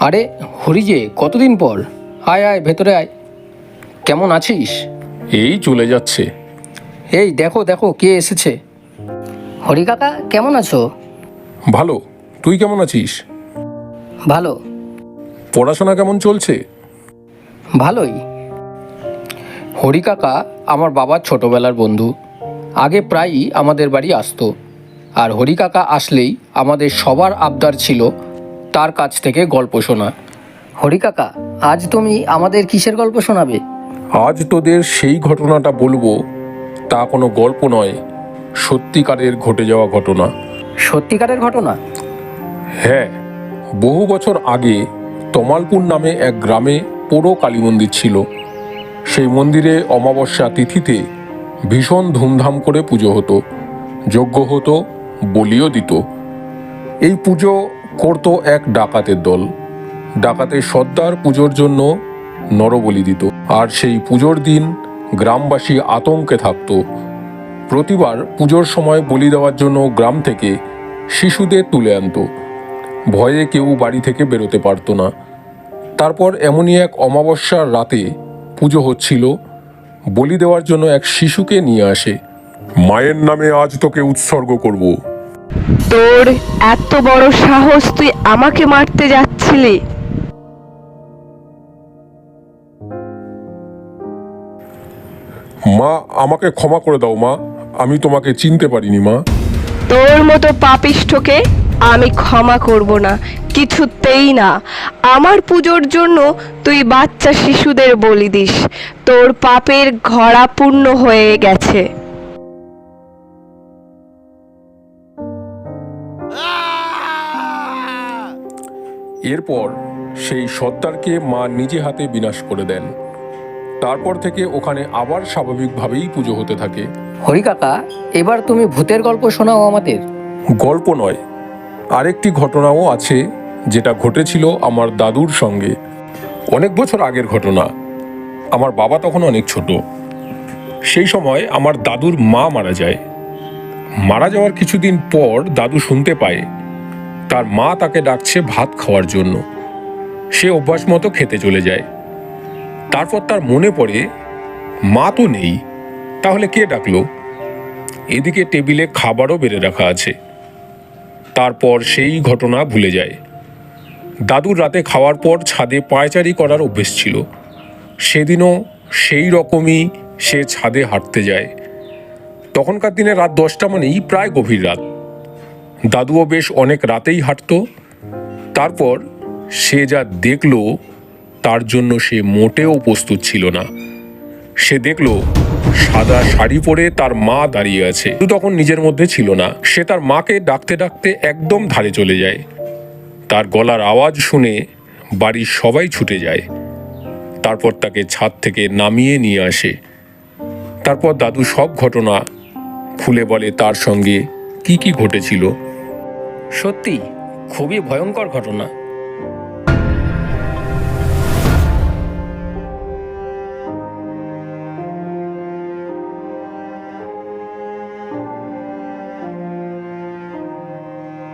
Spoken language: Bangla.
আরে হরি যে কতদিন পর? আয় আয় ভেতরে আয়। কেমন আছিস? এই চলে যাচ্ছে। এই দেখো দেখো কে এসেছে? হরি কাকা কেমন আছো? ভালো। তুই কেমন আছিস? ভালো। পড়াশোনা কেমন চলছে? ভালোই। হরি কাকা আমার বাবার ছোটবেলার বন্ধু। আগে প্রায়ই আমাদের বাড়ি আসতো। আর হরি কাকা আসলেই আমাদের সবার আবদার ছিল তার কাছ থেকে গল্প শোনা। হরি কাকা আজ তুমি আমাদের কিসের গল্প শোনাবে? আজ তোদের সেই ঘটনাটা বলব তা কোনো গল্প নয় সত্যিকারের ঘটে যাওয়া ঘটনা। সত্যিকারের ঘটনা? হ্যাঁ বহু বছর আগে তমালপুর নামে এক গ্রামে পোড়ো কালী মন্দির ছিল। সেই মন্দিরে অমাবস্যা তিথিতে ভীষণ ধুমধাম করে পুজো হতো যজ্ঞ হতো বলিও দিত। এই পুজো করতো এক ডাকাতের দল। ডাকাতের সর্দার পুজোর জন্য নরবলি দিত। আর সেই পুজোর দিন গ্রামবাসী আতঙ্কে থাকতো। প্রতিবার পুজোর সময় বলি দেওয়ার জন্য গ্রাম থেকে শিশুদের তুলে আনতো। ভয়ে কেউ বাড়ি থেকে বেরোতে পারতো না। তারপর এমনই এক অমাবস্যার রাতে পুজো হচ্ছিল। বলি দেওয়ার জন্য এক শিশুকে নিয়ে আসে। মায়ের নামে আজ তোকে উৎসর্গ করব। তোর এত বড় সাহস তুই আমাকে মারতে যাচ্ছিলি। মা আমাকে ক্ষমা করে দাও মা। আমি তোমাকে চিনতে পারিনি মা। তোর মতো পাপিষ্ঠকে আমি ক্ষমা করব না কিছুতেই না। আমার পুজোর জন্য তুই বাচ্চা শিশুদের বলি দিস। তোর পাপের ঘড়া পূর্ণ হয়ে গেছে। এরপর সেই সর্দারকে মা নিজে হাতে বিনাশ করে দেন। তারপর থেকে ওখানে আবার স্বাভাবিকভাবেই পুজো হতে থাকে। হরি কাকা এবার তুমি ভূতের গল্প শোনাও আমাদের। গল্প নয় আরেকটি ঘটনাও আছে যেটা ঘটেছিল আমার দাদুর সঙ্গে। অনেক বছর আগের ঘটনা। আমার বাবা তখন অনেক ছোট। সেই সময় আমার দাদুর মা মারা যায়। মারা যাওয়ার কিছুদিন পর দাদু শুনতে পায় তার মা তাকে ডাকছে ভাত খাওয়ার জন্য। সে অভ্যাস মতো খেতে চলে যায়। তারপর তার মনে পড়ে, মা তো নেই, তাহলে কে ডাকলো? এদিকে টেবিলে খাবারও বেড়ে রাখা আছে। তারপর সেই ঘটনা ভুলে যায়। দাদুর রাতে খাওয়ার পর ছাদে পায়চারি করার অভ্যেস ছিল। সেদিনও সেই রকমই সে ছাদে হাঁটতে যায়। তখনকার দিনে রাত দশটা মানেই প্রায় গভীর রাত। দাদুও বেশ অনেক রাতেই হাঁটতো। তারপর সে যা দেখল, তার জন্য সে মোটেও প্রস্তুত ছিল না। সে দেখল, সাদা শাড়ি পরে তার মা দাঁড়িয়ে আছে। তখন নিজের মধ্যে ছিল না। সে তার মাকে ডাকতে ডাকতে একদম ধারে চলে যায়। তার গলার আওয়াজ শুনে বাড়ির সবাই ছুটে যায়। তারপর তাকে ছাদ থেকে নামিয়ে নিয়ে আসে। তারপর দাদু সব ঘটনা খুলে বলে তার সঙ্গে কি কি ঘটেছিল। সত্যি খুবই ভয়ঙ্কর ঘটনা।